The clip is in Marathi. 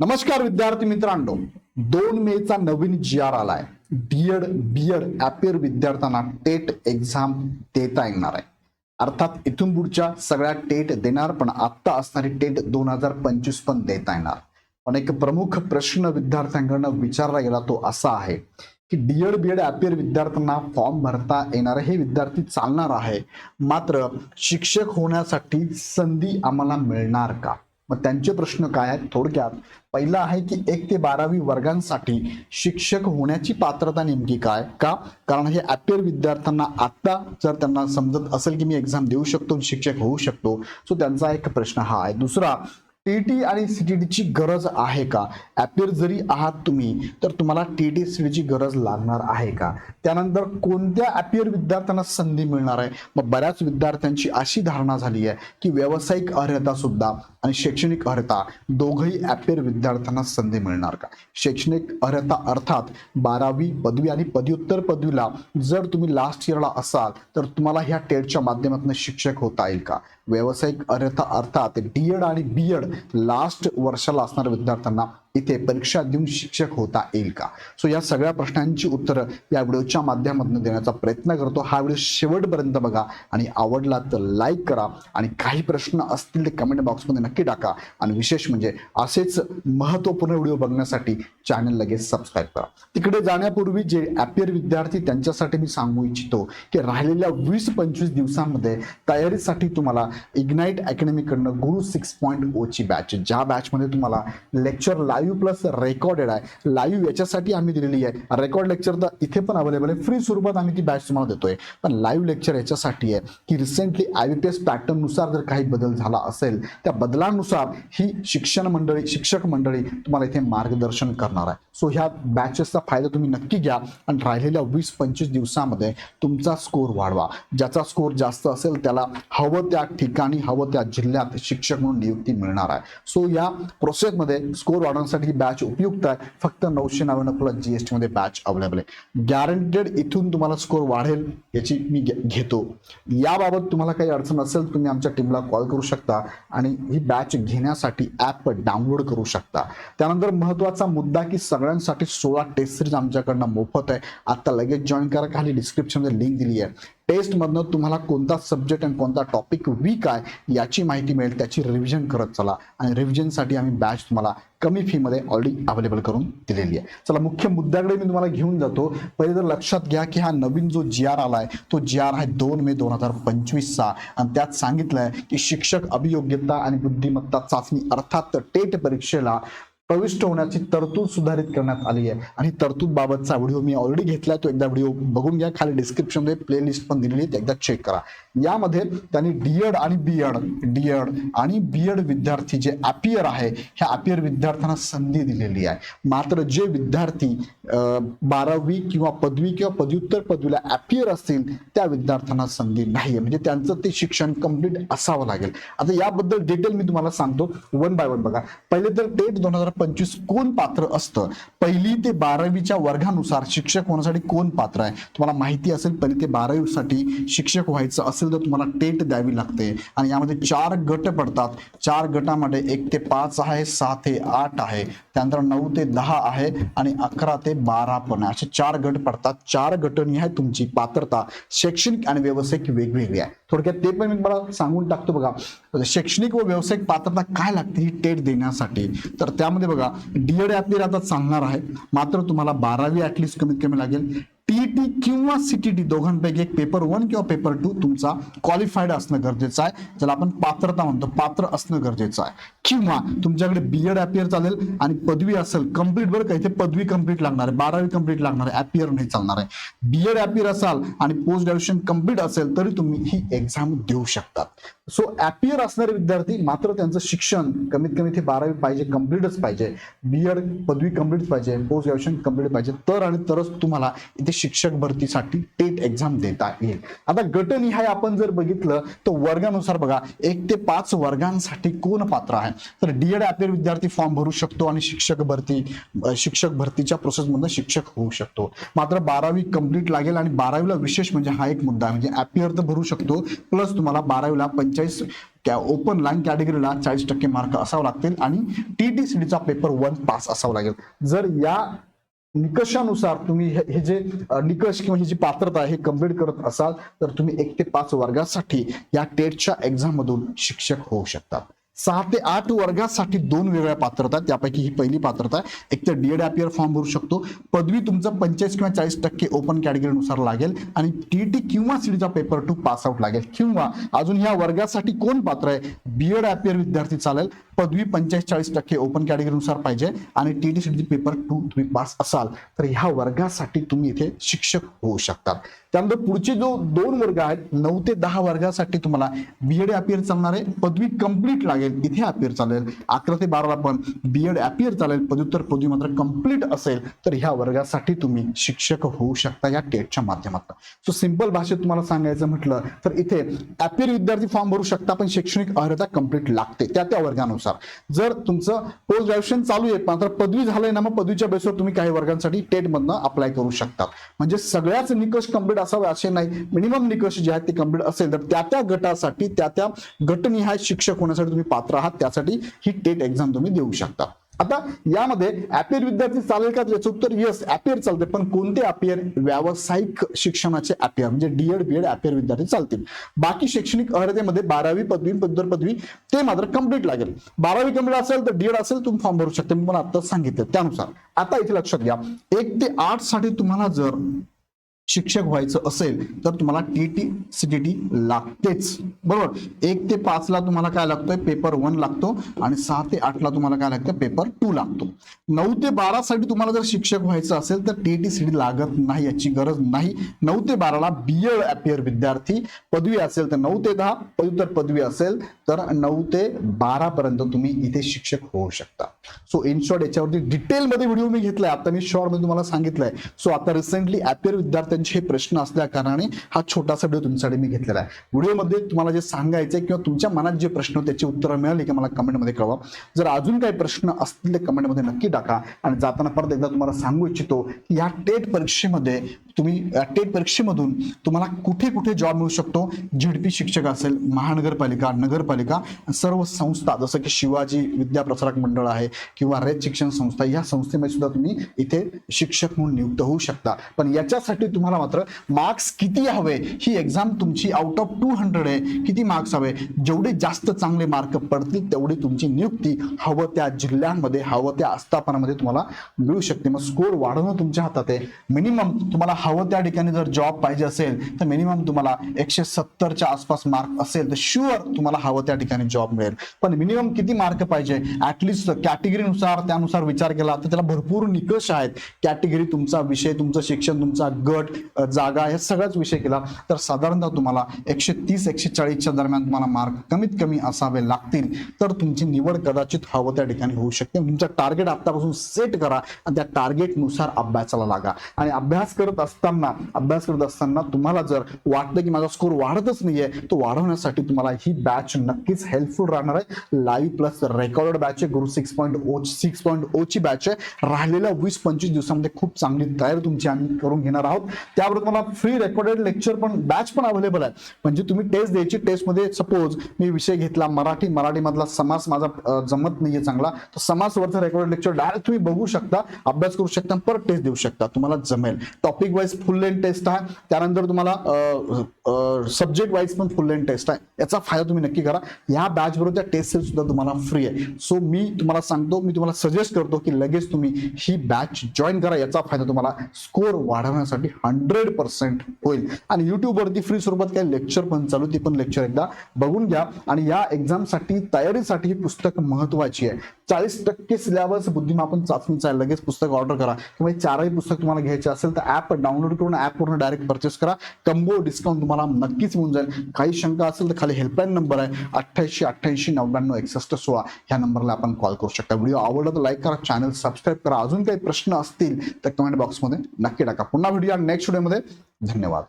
नमस्कार विद्यार्थी मित्रांनो. दोन मेचा नवीन जी आर आलाय. D Ed B Ed appear विद्यार्थ्यांना टेट एक्झाम देता येणार आहे. अर्थात इथून पुढच्या सगळ्या टेट देणार पण आत्ता असणारी टेट दोन हजार पंचवीस पण देता येणार. पण एक प्रमुख प्रश्न विद्यार्थ्यांकडनं विचारला गेला तो असा आहे की डीएड बीएड ऍपियर विद्यार्थ्यांना फॉर्म भरता येणार हे विद्यार्थी चालणार आहे. मात्र शिक्षक होण्यासाठी संधी आम्हाला मिळणार का? मग त्यांचे प्रश्न काय आहेत? थोडक्यात पहिला आहे की एक ते बारावी वर्गांसाठी शिक्षक होण्याची पात्रता नेमकी काय? का? कारण हे अपेर विद्यार्थ्यांना आत्ता जर त्यांना समजत असेल की मी एक्झाम देऊ शकतो शिक्षक होऊ शकतो सो त्यांचा एक प्रश्न हा आहे. दुसरा टीटी आणि सीटीटीची गरज आहे का? ॲपियर जरी आहात तुम्ही तर तुम्हाला टीटी सीटीची गरज लागणार आहे का? त्यानंतर कोणत्या ॲपियर विद्यार्थ्यांना संधी मिळणार आहे? मग बऱ्याच विद्यार्थ्यांची अशी धारणा झाली आहे की व्यावसायिक अर्हता सुद्धा आणि शैक्षणिक अर्हता दोघंही ॲपियर विद्यार्थ्यांना संधी मिळणार का? शैक्षणिक अर्हता अर्थात बारावी पदवी आणि पदव्युत्तर पदवीला जर तुम्ही लास्ट इयरला असाल तर तुम्हाला ह्या टेटच्या माध्यमातून शिक्षक होता येईल का? व्यावसायिक अर्हता अर्थात डीएड आणि बी एड लास्ट वर्षाला असणाऱ्या विद्यार्थ्यांना इथे परीक्षा देऊन शिक्षक होता येईल का? सो या सगळ्या प्रश्नांची उत्तरं या व्हिडिओच्या माध्यमातून देण्याचा प्रयत्न करतो. हा व्हिडिओ शेवटपर्यंत बघा आणि आवडला तर लाईक करा आणि काही प्रश्न असतील ते कमेंट बॉक्समध्ये नक्की टाका. आणि विशेष म्हणजे असेच महत्त्वपूर्ण व्हिडिओ बघण्यासाठी चॅनल लगेच सबस्क्राईब करा. तिकडे जाण्यापूर्वी जे ॲपियर विद्यार्थी त्यांच्यासाठी मी सांगू इच्छितो की राहिलेल्या वीस पंचवीस दिवसांमध्ये तयारीसाठी तुम्हाला इग्नाईट अकॅडमीकडनं गुरु सिक्स पॉईंट ओची बॅच ज्या बॅचमध्ये तुम्हाला लेक्चर लाईव्ह प्लस रेकॉर्डेड आहे. लाईव्ह याच्यासाठी आम्ही दिलेली आहे. रेकॉर्ड लेक्चर तर इथे पण अवेलेबल आहे. फ्री स्वरूपात आम्ही ती बॅच तुम्हाला देतोय. पण लाईव्ह लेक्चर याच्यासाठी आहे की recently I B P S पॅटर्ननुसार जर काही बदल झाला असेल त्या बदलांनुसार ही शिक्षण मंडळी शिक्षक मंडळी तुम्हाला इथे मार्गदर्शन करणार आहे. सो ह्या बॅचेसचा फायदा तुम्ही नक्की घ्या आणि राहिलेल्या वीस पंचवीस दिवसामध्ये तुमचा स्कोर वाढवा. ज्याचा स्कोर जास्त असेल त्याला हवं त्या ठिकाणी हवं त्या जिल्ह्यात शिक्षक म्हणून नियुक्ती मिळणार आहे. सो या प्रोसेसमध्ये स्कोर वाढवण्यासाठी ही बॅच उपयुक्त आहे. फक्त नऊशे नव्याण्णव प्लस जीएसटी मध्ये बॅच अवेलेबल आहे. गॅरंटेड इथून तुम्हाला स्कोर वाढेल याची मी घेतो. याबाबत तुम्हाला काही अडचण असेल तुम्ही आमच्या टीमला कॉल करू शकता आणि ही बॅच घेण्यासाठी ॲप डाउनलोड करू शकता. त्यानंतर महत्त्वाचा मुद्दा की सगळ्यांसाठी सोळा टेस्ट सिरीज आमच्याकडनं मोफत आहे. आता लगेच जॉईन करा खाली डिस्क्रिप्शनमध्ये लिंक दिली आहे. टेस्टमधनं तुम्हाला कोणता सब्जेक्ट आणि कोणता टॉपिक वीक आहे याची माहिती मिळेल. त्याची रिव्हिजन करत चला. आणि रिव्हिजनसाठी आम्ही बॅच तुम्हाला कमी फीमध्ये ऑलरेडी अवेलेबल करून दिलेली आहे. चला मुख्य मुद्द्याकडे मी तुम्हाला घेऊन जातो. पहिले तर लक्षात घ्या की हा नवीन जो जी आर आला आहे तो जी आर आहे दोन मे दोन हजार पंचवीसचा आणि त्यात सांगितलं आहे की शिक्षक अभियोग्यता आणि बुद्धिमत्ता चाचणी अर्थात टेट परीक्षेला प्रविष्ट होण्याची तरतूद सुधारित करण्यात आली आहे. आणि तरतूद बाबतचा व्हिडिओ मी ऑलरेडी घेतला तो एकदा व्हिडिओ बघून घ्या. खाली डिस्क्रिप्शनमध्ये प्लेलिस्ट पण दिलेली आहे. एकदा चेक करा. यामध्ये त्यांनी डीएड आणि बीएड डीएड आणि बीएड विद्यार्थी जे अपियर आहे ह्या अपियर विद्यार्थ्यांना संधी दिलेली आहे. मात्र जे विद्यार्थी बारावी किंवा पदवी किंवा पदव्युत्तर पदवीला अपियर असतील त्या विद्यार्थ्यांना संधी नाही आहे म्हणजे त्यांचं ते शिक्षण कंप्लीट असावं लागेल. आता याबद्दल डिटेल मी तुम्हाला सांगतो. वन बाय वन बघा. पहिले तर टेट दोन हजार पंचवीस कोण पात्र असतं? पहिली ते बारावीच्या वर्गानुसार शिक्षक होण्यासाठी कोण पात्र आहे? तुम्हाला माहिती असेल पहिली ते बारावीसाठी शिक्षक व्हायचं असेल तर तुम्हाला टेट द्यावी लागते. आणि यामध्ये चार गट पडतात. चार गटामध्ये एक ते पाच आहे सहा ते आठ आहे. त्यानंतर नऊ ते दहा आहे आणि अकरा ते बारा पण आहे. असे चार गट पडतात. चार गटनी आहे तुमची पात्रता. शैक्षणिक आणि व्यावसायिक वेगवेगळी आहे. थोडक्यात ते पण मी मला सांगून टाकतो बघा. शैक्षणिक व व्यावसायिक पात्रता काय लागते ही टेट देण्यासाठी? तर त्यामध्ये म्हणजे बघा डीएड ॲपली आता चालणार आहे. मात्र तुम्हाला बारावी ॲटलिस्ट कमीत कमी लागेल. टीईटी किंवा सीटीटी दोघांपैकी एक पेपर वन किंवा पेपर टू तुमचा क्वालिफाईड असणं गरजेचं आहे. ज्याला आपण पात्रता म्हणतो पात्र असणं गरजेचं आहे. किंवा तुमच्याकडे बीएड अपियर चालेल आणि पदवी असेल कंप्लीट बरं का इथे पदवी कंप्लीट लागणार आहे बारावी कंप्लीट लागणार आहे अपियर नाही चालणार आहे. बीएड अपियर असाल आणि पोस्ट ग्रॅज्युएशन कंप्लीट असेल तरी तुम्ही ही एक्झाम देऊ शकतात. सो अपियर असणारे विद्यार्थी मात्र त्यांचं शिक्षण कमीत कमी ते बारावी पाहिजे कम्प्लीटच पाहिजे. बीएड पदवी कंप्लीट पाहिजे पोस्ट ग्रॅज्युएशन कंप्लीट पाहिजे. तर आणि तरच तुम्हाला इथे शिक्षक भरतीसाठी टेट एक्झाम देता येईल. आता गटनिहाय आपण जर बघितलं तर वर्गानुसार बघा एक ते पाच वर्गांसाठी कोण पात्र आहे? तर डी एड अपेर विद्यार्थी फॉर्म भरू शकतो आणि शिक्षक भरती शिक्षक भरतीच्या प्रोसेसमधून शिक्षक होऊ शकतो. मात्र बारावी कंप्लीट लागेल आणि बारावीला विशेष म्हणजे हा एक मुद्दा आहे. म्हणजे ऍपियर तर भरू शकतो प्लस तुम्हाला बारावीला पंचेचाळीस ओपन लाईन कॅटेगरीला चाळीस टक्के मार्क असावं लागतील आणि टी टी सी चा पेपर वन पास असावा लागेल. जर या निकषानुसार तुम्ही हे जे निकष किंवा ही जी पात्रता आहे हे कंप्लीट करत असाल तर तुम्ही एक ते पाच वर्गासाठी या टेटच्या एक्झाम मधून शिक्षक होऊ शकतात. सहा ते आठ वर्गासाठी दोन वेगळ्या पात्रता आहेत. त्यापैकी ही पहिली पात्रता आहे. एक तर डीएड अपियर फॉर्म भरू शकतो. पदवी तुमचं पंचेचाळीस किंवा चाळीस टक्के ओपन कॅटेगरीनुसार लागेल. आणि टी टी किंवा सीडीचा पेपर टू पास आउट लागेल. किंवा अजून ह्या वर्गासाठी कोण पात्र आहे? बी एड अपियर विद्यार्थी चालेल. पदवी पंचेचाळीस चाळीस टक्के ओपन कॅटेगरीनुसार पाहिजे आणि T D C paper two तुम्ही पास असाल तर ह्या वर्गासाठी तुम्ही इथे शिक्षक होऊ शकतात. त्यानंतर पुढचे जो दोन वर्ग आहेत नऊ ते दहा वर्गासाठी तुम्हाला बीएड अपियर चालणार आहे पदवी कंप्लीट लागेल इथे अपियर चालेल. अकरा ते बाराला पण बीएड अपियर चालेल पदव्युत्तर पदवी मात्र कंप्लीट असेल तर ह्या वर्गासाठी तुम्ही शिक्षक होऊ शकता या टेटच्या माध्यमातून. सो सिंपल भाषेत तुम्हाला सांगायचं म्हटलं तर इथे अपियर विद्यार्थी फॉर्म भरू शकता पण शैक्षणिक अर्हता कंप्लीट लागते. त्या त्या वर्गानुसार. जर तुमचं पोस्ट ग्रॅज्युएशन चालू आहे मात्र पदवी झालंय ना मग पदवीच्या बेसवर तुम्ही काही वर्गांसाठी टेट मधनं अप्लाय करू शकता म्हणजे सगळ्याच निकष कंप्लीट असावे असे नाही. मिनिमम निकष जे आहेत ते कंप्लीट असेल तर त्या त्या गटासाठी त्या त्या गटनिहाय शिक्षक होण्यासाठी तुम्ही पात्र आहात. त्यासाठी ही टेट एक्झाम तुम्ही देऊ शकता. आता यामध्ये अपियर विद्यार्थी चालेल का याचं उत्तर? येस अपियर चालते पण कोणते अपियर व्यावसायिक शिक्षणाचे अपियर म्हणजे डीएड बीएड अपियर विद्यार्थी चालतील. बाकी शैक्षणिक अर्हतेमध्ये बारावी पदवी पदव्युत्तर पदवी ते मात्र कंप्लीट लागेल. बारावी कंप्लीट असेल तर डीएड असेल तुम्ही फॉर्म भरू शकता. मी मला आता सांगितलं त्यानुसार. आता इथे लक्षात घ्या. एक ते आठसाठी तुम्हाला जर शिक्षक व्हायचं असेल तर तुम्हाला T T C T T लागतेच. बरोबर? एक ते पाचला तुम्हाला काय लागतोय? पेपर वन लागतो आणि सहा ते आठला तुम्हाला काय लागतं? पेपर टू लागतो. नऊ ते बारा साठी तुम्हाला जर शिक्षक व्हायचं असेल तर टी टी सी टी लागत नाही याची गरज नाही. नऊ ते बाराला बीएड अपियर विद्यार्थी. पदवी असेल तर नऊ ते दहा पदव्युत्तर पदवी असेल तर नऊ ते बारा पर्यंत तुम्ही इथे शिक्षक होऊ शकता. सो इन शॉर्ट याच्यावरती डिटेलमध्ये व्हिडिओ मी घेतलाय. आता मी शॉर्टमध्ये तुम्हाला सांगितलंय. सो आता रिसेंटली अपियर त्यांचे हे प्रश्न असल्या कारणाने हा छोटासा व्हिडिओ तुमच्यासाठी मी घेतलेला आहे. व्हिडिओमध्ये तुम्हाला जे सांगायचं किंवा तुमच्या मनात जे प्रश्न त्याची उत्तरं मिळाली की मला कमेंटमध्ये कळवा. जर अजून काही प्रश्न असतील कमेंटमध्ये नक्की टाका. आणि जाताना परत एकदा तुम्हाला सांगू इच्छितो की या टेट परीक्षेमध्ये तुम्ही टेट परीक्षेमधून तुम्हाला कुठे कुठे जॉब मिळू शकतो? जीडपी शिक्षक असेल महानगरपालिका नगरपालिका सर्व संस्था जसं की शिवाजी विद्याप्रसारक मंडळ आहे किंवा रयत शिक्षण संस्था या संस्थेमध्ये सुद्धा तुम्ही इथे शिक्षक म्हणून नियुक्त होऊ शकता. पण याच्यासाठी तुम्हाला मात्र मार्क्स किती हवे? ही एक्झाम तुमची आउट ऑफ टू हंड्रेड आहे. किती मार्क्स हवे? जेवढे जास्त चांगले मार्क पडतील तेवढी तुमची नियुक्ती हवं त्या जिल्ह्यांमध्ये हवं त्या आस्थापनामध्ये तुम्हाला मिळू शकते. मग स्कोर वाढवणं तुमच्या हातात आहे. मिनिमम तुम्हाला हवं त्या ठिकाणी जर जॉब पाहिजे असेल तर मिनिमम तुम्हाला एकशे सत्तरच्या आसपास मार्क असेल तर शुअर तुम्हाला हवं त्या ठिकाणी जॉब मिळेल. पण मिनिमम किती मार्क पाहिजे? ऍटलिस्ट कॅटेगरीनुसार त्यानुसार विचार केला तर त्याला भरपूर निकष आहेत. कॅटेगरी तुमचा विषय तुमचं शिक्षण तुमचा गट जागा हे सगळाच विषय केला तर साधारणतः तुम्हाला एकशे तीस एकशे चाळीसच्या दरम्यान तुम्हाला मार्क कमीत कमी असावे लागतील. तर तुमची निवड कदाचित हवं त्या ठिकाणी होऊ शकते. तुमचं टार्गेट आतापासून सेट करा आणि त्या टार्गेटनुसार अभ्यासाला लागा. आणि अभ्यास करत असताना अभ्यास करत असताना तुम्हाला जर वाटतं की माझा स्कोर वाढतच नाहीये तो वाढवण्यासाठी तुम्हाला ही बॅच नक्कीच हेल्पफुल राहणार आहे. लाईव्ह प्लस रेकॉर्डेड बॅच आहे. Guru six point O six point O ची बॅच आहे. राहिलेल्या वीस पंचवीस दिवसामध्ये खूप चांगली तयारी तुमची आम्ही करून घेणार आहोत. त्याबरोबर तुम्हाला फ्री रेकॉर्डेड लेक्चर पण बॅच पण अवेलेबल आहे. म्हणजे तुम्ही टेस्ट द्यायची टेस्टमध्ये सपोज मी विषय घेतला मराठी मराठीमधला समास माझा जमत नाहीये चांगला. तर समासवरचं रेकॉर्डेड लेक्चर डायरेक्ट तुम्ही बघू शकता अभ्यास करू शकता परत टेस्ट देऊ शकता. तुम्हाला जमेल. Topic wise full length test आहे. त्यानंतर तुम्हाला सब्जेक्ट वाईज पण फुल लेन टेस्ट आहे. याचा फायदा तुम्ही नक्की करा. या बॅच बरोबर त्या टेस्ट सुद्धा तुम्हाला फ्री आहे. सो मी तुम्हाला सांगतो मी तुम्हाला सजेस्ट करतो की लगेच तुम्ही ही बॅच जॉईन करा. याचा फायदा तुम्हाला स्कोर वाढवण्यासाठी हंड्रेड पर्सेंट होईल. आणि युट्यूबवरती फ्री स्वरूपात काही लेक्चर पण चालू ती पण लेक्चर एकदा बघून घ्या. आणि या एक्झामसाठी तयारीसाठी ही पुस्तक महत्वाची आहे. चाळीस टक्के सिलेबस बुद्धिमापन चाचणीचा आहे. लगेच पुस्तक ऑर्डर करा. किंवा चारही पुस्तक तुम्हाला घ्यायचे असेल तर ऍप डाउनलोड करून ऍपवरून डायरेक्ट परचेस करा. कंबो डिस्काउंट तुम्हाला नक्कीच मिळून जाईल. काही शंका असेल तर खाली हेल्पलाईन नंबर आहे. अठ्ठ्याऐंशी अठ्ठ्याऐंशी नव्याण्णव एकसष्ट सोळा ह्या नंबरला आपण कॉल करू शकता. व्हिडिओ आवडला तर लाईक करा चॅनल सबस्क्राईब करा. अजून काही प्रश्न असतील तर कमेंट बॉक्समध्ये नक्की टाका. पुन्हा व्हिडिओ नेक्स्ट व्हिडिओमध्ये धन्यवाद.